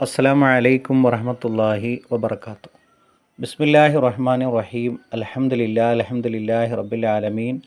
അസ്സാം വലൈക്കും വറഹമത്തല്ലാഹി വബർക്കാത്തു ബിസ്മില്ലാഹി റഹ്മാൻ റഹീം. അലഹമുല്ലാ അലഹമുല്ലാഹി റബ്ബിൽ ആലമീൻ.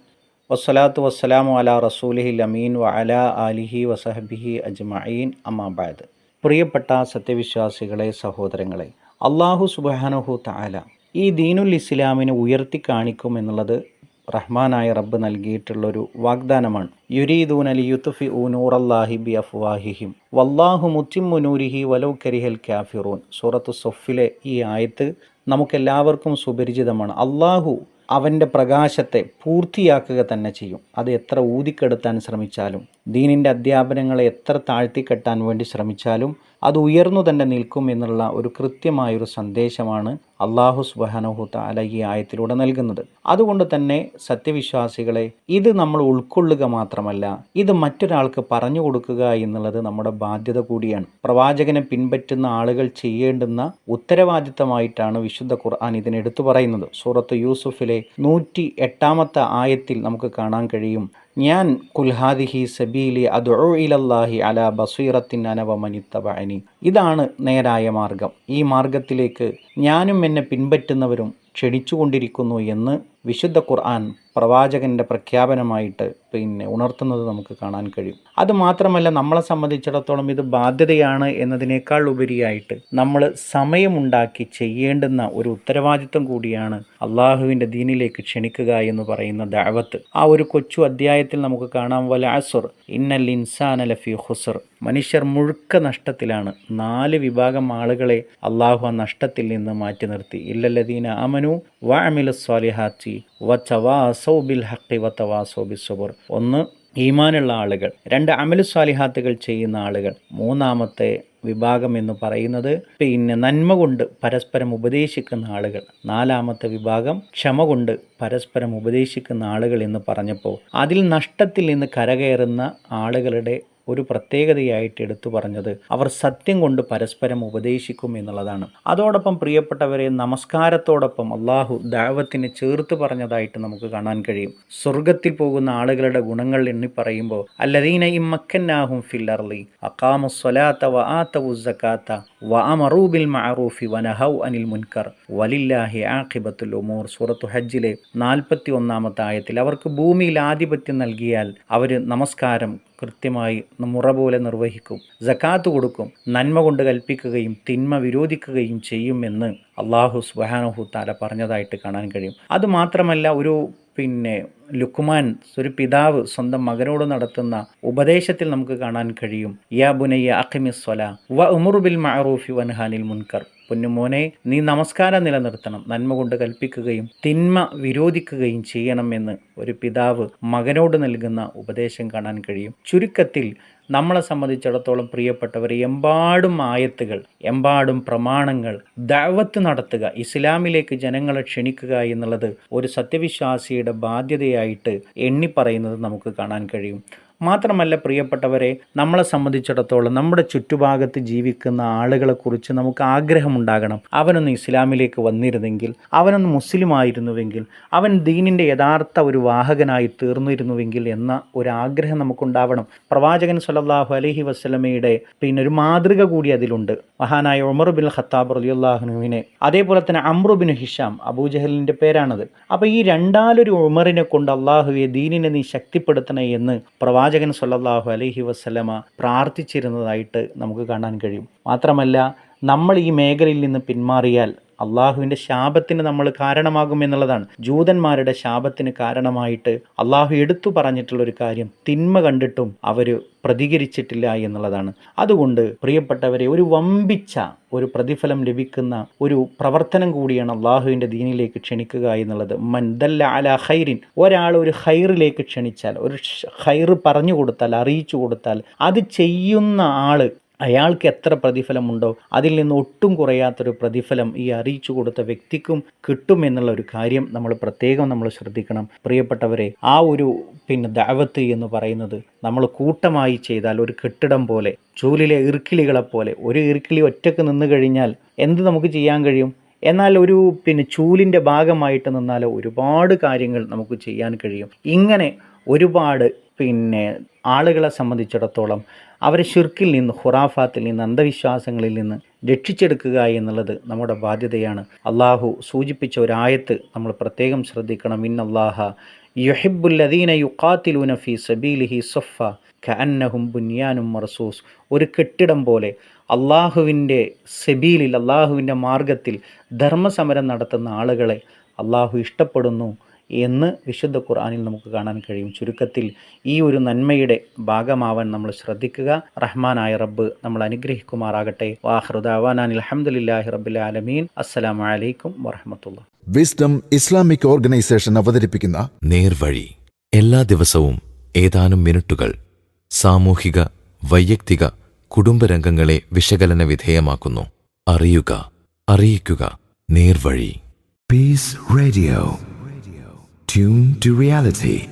വസ്സലാത്തു വസ്സലാമു അലാ റസൂലിഹി അമീൻ വ അലാ ആലിഹി വസഹബിഹി അജ്മഈൻ. അമ്മാബാദ് പ്രിയപ്പെട്ട സത്യവിശ്വാസികളെ സഹോദരങ്ങളെ അള്ളാഹു സുബാനഹു താല ഈ ദീനുൽ ഇസ്ലാമിനെ ഉയർത്തി കാണിക്കും എന്നുള്ളത് റഹ്മാനായ റബ്ബ് നൽകിയിട്ടുള്ളൊരു വാഗ്ദാനമാണ്. യുരീദൂൻ അലി യുത്തുഫി ഊനൂറല്ലാഹി ബി അഫ്വാഹിഹിം വല്ലാഹു മുത്തിമ്മു നൂരിഹി വലൗ കരിഹൽ ക്യാഫിറൂൻ സൂറത്ത് സൊഫിലെ ഈ ആയത്ത് നമുക്കെല്ലാവർക്കും സുപരിചിതമാണ്. അള്ളാഹു അവന്റെ പ്രകാശത്തെ പൂർത്തിയാക്കുക തന്നെ ചെയ്യും. അത് എത്ര ഊതിക്കെടുത്താൻ ശ്രമിച്ചാലും ദീനിന്റെ അധ്യാപനങ്ങളെ എത്ര താഴ്ത്തിക്കെട്ടാൻ വേണ്ടി ശ്രമിച്ചാലും അത് ഉയർന്നു തന്നെ നിൽക്കും എന്നുള്ള ഒരു കൃത്യമായൊരു സന്ദേശമാണ് അള്ളാഹു സുബാനഹുത്ത താല ഈ ആയത്തിലൂടെ നൽകുന്നത്. അതുകൊണ്ട് തന്നെ സത്യവിശ്വാസികളെ ഇത് നമ്മൾ ഉൾക്കൊള്ളുക മാത്രമല്ല ഇത് മറ്റൊരാൾക്ക് പറഞ്ഞു കൊടുക്കുക എന്നുള്ളത് നമ്മുടെ ബാധ്യത കൂടിയാണ്. പ്രവാചകനെ പിൻപറ്റുന്ന ആളുകൾ ചെയ്യേണ്ടുന്ന ഉത്തരവാദിത്തമായിട്ടാണ് വിശുദ്ധ ഖുർആൻ ഇതിനെടുത്തു പറയുന്നത്. സൂറത്ത് യൂസുഫിലെ നൂറ്റി എട്ടാമത്തെ ആയത്തിൽ നമുക്ക് കാണാൻ കഴിയും. ഞാൻ കുൽഹാദിഹി സബീലി അദുഉ ഇലല്ലാഹി അല ബസീറത്തിൻ അനവമനിത്തബഅനി ഇതാണ് നേരായ മാർഗം. ഈ മാർഗത്തിലേക്ക് ഞാനും എന്നെ പിൻപറ്റുന്നവരും ക്ഷണിച്ചുകൊണ്ടിരിക്കുന്നു എന്ന് വിശുദ്ധ ഖുർആൻ പ്രവാചകന്റെ പ്രഖ്യാപനമായിട്ട് പിന്നെ ഉണർത്തുന്നത് നമുക്ക് കാണാൻ കഴിയും. അത് മാത്രമല്ല നമ്മളെ സംബന്ധിച്ചിടത്തോളം ഇത് ബാധ്യതയാണ് എന്നതിനേക്കാൾ ഉപരിയായിട്ട് നമ്മൾ സമയമുണ്ടാക്കി ചെയ്യേണ്ടുന്ന ഒരു ഉത്തരവാദിത്വം കൂടിയാണ് അള്ളാഹുവിന്റെ ദീനിലേക്ക് ക്ഷണിക്കുക എന്ന് പറയുന്ന ദാവത്ത് ആ ഒരു കൊച്ചു അധ്യായത്തിൽ നമുക്ക് കാണാം വല അസുർ ഇന്നൽ ഇൻസാൻ ലഫി ഹുസർ മനുഷ്യർ മുഴുക്ക നഷ്ടത്തിലാണ്. നാല് വിഭാഗം ആളുകളെ അള്ളാഹു ആ നഷ്ടത്തിൽ നിന്ന് മാറ്റി നിർത്തി. ഇല്ലല്ലദീന അമനു വഅമിലു സ്വാലിഹാത്തി വച്ചവാസൗ ബിൽ ഹഖി വത്തവാസൗ ബിസ്സുബർ. ഒന്ന് ഈമാനുള്ള ആളുകൾ. രണ്ട് അമലു സ്വാലിഹാത്തുകൾ ചെയ്യുന്ന ആളുകൾ. മൂന്നാമത്തെ വിഭാഗം എന്ന് പറയുന്നത് പിന്നെ നന്മ കൊണ്ട് പരസ്പരം ഉപദേശിക്കുന്ന ആളുകൾ. നാലാമത്തെ വിഭാഗം ക്ഷമ കൊണ്ട് പരസ്പരം ഉപദേശിക്കുന്ന ആളുകൾ എന്ന് പറഞ്ഞപ്പോൾ അതിൽ നഷ്ടത്തിൽ നിന്ന് കരകയറുന്ന ആളുകളുടെ ഒരു പ്രത്യേകതയായിട്ട് എടുത്തു പറഞ്ഞത് അവർ സത്യം കൊണ്ട് പരസ്പരം ഉപദേശിക്കും എന്നുള്ളതാണ്. അതോടൊപ്പം പ്രിയപ്പെട്ടവരെ നമസ്കാരത്തോടൊപ്പം അള്ളാഹു ദാവത്തിനെ ചേർത്ത് പറഞ്ഞതായിട്ട് നമുക്ക് കാണാൻ കഴിയും. സ്വർഗത്തിൽ പോകുന്ന ആളുകളുടെ ഗുണങ്ങൾ എണ്ണി പറയുമ്പോൾ അല്ലദീന ഇമ്മക്കന്നാഹും ഫില്ലർലി അക്കാമു സ്വലാത്ത വ ആത്തവു സക്കാത്ത മഅറൂഫി വനഹൗ അനിൽ മുൻകർ വലില്ലാഹി ആഖിബത്തുൽ ഉമൂർ. സൂറത്തു ഹജ്ജിലെ നാൽപ്പത്തി ഒന്നാമത്തെ ആയത്തിൽ അവർക്ക് ഭൂമിയിൽ ആധിപത്യം നൽകിയാൽ അവർ നമസ്കാരം കൃത്യമായി മുറ പോലെ നിർവഹിക്കും. ജക്കാത്ത് കൊടുക്കും. നന്മ കൊണ്ട് കൽപ്പിക്കുകയും തിന്മ വിരോധിക്കുകയും ചെയ്യുമെന്ന് അള്ളാഹു സുബാനഹു താല പറഞ്ഞതായിട്ട് കാണാൻ കഴിയും. അതുമാത്രമല്ല ഒരു പിന്നെ ലുക്കുമാൻ ഒരു പിതാവ് സ്വന്തം മകനോട് നടത്തുന്ന ഉപദേശത്തിൽ നമുക്ക് കാണാൻ കഴിയും. യാ ബുനയ്യ അഖിമിസ്വല വ ഉമുറുബിൽ മഅറൂഫി വൻഹാനിൽ മുൻകർ. പൊന്നുമോനെ നീ നമസ്കാരം നിലനിർത്തണം നന്മ കൊണ്ട് കൽപ്പിക്കുകയും തിന്മ വിരോധിക്കുകയും ചെയ്യണമെന്ന് ഒരു പിതാവ് മകനോട് നൽകുന്ന ഉപദേശം കാണാൻ കഴിയും. ചുരുക്കത്തിൽ നമ്മളെ സംബന്ധിച്ചിടത്തോളം പ്രിയപ്പെട്ടവർ എമ്പാടും ആയത്തുകൾ എമ്പാടും പ്രമാണങ്ങൾ ദൈവത്ത് നടത്തുക ഇസ്ലാമിലേക്ക് ജനങ്ങളെ ക്ഷണിക്കുക എന്നുള്ളത് ഒരു സത്യവിശ്വാസിയുടെ ബാധ്യതയായിട്ട് എണ്ണി പറയുന്നത് നമുക്ക് കാണാൻ കഴിയും. മാത്രമല്ല പ്രിയപ്പെട്ടവരെ നമ്മളെ സംബന്ധിച്ചിടത്തോളം നമ്മുടെ ചുറ്റുഭാഗത്ത് ജീവിക്കുന്ന ആളുകളെക്കുറിച്ച് നമുക്ക് ആഗ്രഹമുണ്ടാകണം. അവനൊന്ന് ഇസ്ലാമിലേക്ക് വന്നിരുന്നെങ്കിൽ അവനൊന്ന് മുസ്ലിം ആയിരുന്നുവെങ്കിൽ അവൻ ദീനിന്റെ യഥാർത്ഥ ഒരു വാഹകനായി തീർന്നിരുന്നുവെങ്കിൽ എന്ന ഒരു ആഗ്രഹം നമുക്കുണ്ടാവണം. പ്രവാചകൻ സല്ലാഹു അലഹി വസ്ലമയുടെ പിന്നെ ഒരു മാതൃക കൂടി അതിലുണ്ട്. മഹാനായ ഉമർ ബിൻ ഖത്താബ് റലിയുല്ലാഹുനുവിനെ അതേപോലെ തന്നെ അമ്രുബിൻ ഹിഷാം അബൂജഹലിന്റെ പേരാണത്. അപ്പോൾ ഈ രണ്ടാലൊരു ഉമറിനെ കൊണ്ട് അള്ളാഹുവെ ദീനിനെ നീ ശക്തിപ്പെടുത്തണേ എന്ന് പ്രവാചകൻ പ്രവാചകൻ സല്ലല്ലാഹു അലൈഹി വസ്ലമ പ്രാർത്ഥിച്ചിരുന്നതായിട്ട് നമുക്ക് കാണാൻ കഴിയും. മാത്രമല്ല നമ്മൾ ഈ മേഖലയിൽ നിന്ന് പിന്മാറിയാൽ അള്ളാഹുവിന്റെ ശാപത്തിന് നമ്മൾ കാരണമാകും എന്നുള്ളതാണ്. ജൂതന്മാരുടെ ശാപത്തിന് കാരണമായിട്ട് അള്ളാഹു എടുത്തു പറഞ്ഞിട്ടുള്ള ഒരു കാര്യം തിന്മ കണ്ടിട്ടും അവർ പ്രതികരിച്ചിട്ടില്ല എന്നുള്ളതാണ്. അതുകൊണ്ട് പ്രിയപ്പെട്ടവരെ ഒരു വമ്പിച്ച ഒരു പ്രതിഫലം ലഭിക്കുന്ന ഒരു പ്രവർത്തനം കൂടിയാണ് അള്ളാഹുവിന്റെ ദീനിലേക്ക് ക്ഷണിക്കുക എന്നുള്ളത്. മൻദല്ല അല ഹൈറിൻ ഒരാൾ ഒരു ഹൈറിലേക്ക് ക്ഷണിച്ചാൽ ഒരു ഹൈറ് പറഞ്ഞു കൊടുത്താൽ അറിയിച്ചു കൊടുത്താൽ അത് ചെയ്യുന്ന ആൾ അയാൾക്ക് എത്ര പ്രതിഫലമുണ്ടോ അതിൽ നിന്ന് ഒട്ടും കുറയാത്തൊരു പ്രതിഫലം ഈ അറിയിച്ചു കൊടുത്ത വ്യക്തിക്കും കിട്ടുമെന്നുള്ള ഒരു കാര്യം നമ്മൾ പ്രത്യേകം നമ്മൾ ശ്രദ്ധിക്കണം. പ്രിയപ്പെട്ടവരെ ആ ഒരു പിന്നെ ദാവത്ത് എന്ന് പറയുന്നത് നമ്മൾ കൂട്ടമായി ചെയ്താൽ ഒരു കെട്ടിടം പോലെ ചൂലിലെ ഇറുക്കിളികളെപ്പോലെ ഒരു ഇറുക്കിളി ഒറ്റയ്ക്ക് നിന്ന് കഴിഞ്ഞാൽ എന്ത് നമുക്ക് ചെയ്യാൻ കഴിയും? എന്നാൽ ഒരു പിന്നെ ചൂലിന്റെ ഭാഗമായിട്ട് നിന്നാൽ ഒരുപാട് കാര്യങ്ങൾ നമുക്ക് ചെയ്യാൻ കഴിയും. ഇങ്ങനെ ഒരുപാട് പിന്നെ ആളുകളെ സംബന്ധിച്ചിടത്തോളം അവരെ ഷിർക്കിൽ നിന്ന് ഹുറാഫാത്തിൽ നിന്ന് അന്ധവിശ്വാസങ്ങളിൽ നിന്ന് രക്ഷിച്ചെടുക്കുക എന്നുള്ളത് നമ്മുടെ ബാധ്യതയാണ്. അള്ളാഹു സൂചിപ്പിച്ച ഒരായത്ത് നമ്മൾ പ്രത്യേകം ശ്രദ്ധിക്കണം. ഇന്നല്ലാഹ യുഹിബുല്ലദീന യുക്കാത്തിലൂന ഫി സബീലിഹി സൊഫ ഖഅന്നഹും ബുന്യാനും മർസൂസ്. ഒരു കെട്ടിടം പോലെ അള്ളാഹുവിന്റെ സെബീലിൽ അള്ളാഹുവിന്റെ മാർഗത്തിൽ ധർമ്മസമരം നടത്തുന്ന ആളുകളെ അള്ളാഹു ഇഷ്ടപ്പെടുന്നു. എന്ന് വിശുദ്ധ ഖുർആാനിൽ നമുക്ക് കാണാൻ കഴിയും. ചുരുക്കത്തിൽ ഈ ഒരു നന്മയുടെ ഭാഗമാവാൻ നമ്മൾ ശ്രദ്ധിക്കുക. റഹ്മാനായ റബ്ബ് നമ്മൾ അനുഗ്രഹിക്കുമാറാകട്ടെ. വാഹൃദാവാനാൻ അലഹമുല്ലാഹി റബ്ബിൽ ആലമീൻ. അസ്സലാമു അലൈക്കും വറഹമത്തുള്ള വിസ്ഡം ഇസ്ലാമിക് ഓർഗനൈസേഷൻ അവതരിപ്പിക്കുന്ന നേർവഴി. എല്ലാ ദിവസവും ഏതാനും മിനിറ്റുകൾ സാമൂഹിക വൈയക്തിക കുടുംബരംഗങ്ങളെ വിശകലന വിധേയമാക്കുന്നു. അറിയുക അറിയിക്കുക. നേർവഴി. Peace Radio. Tune to reality.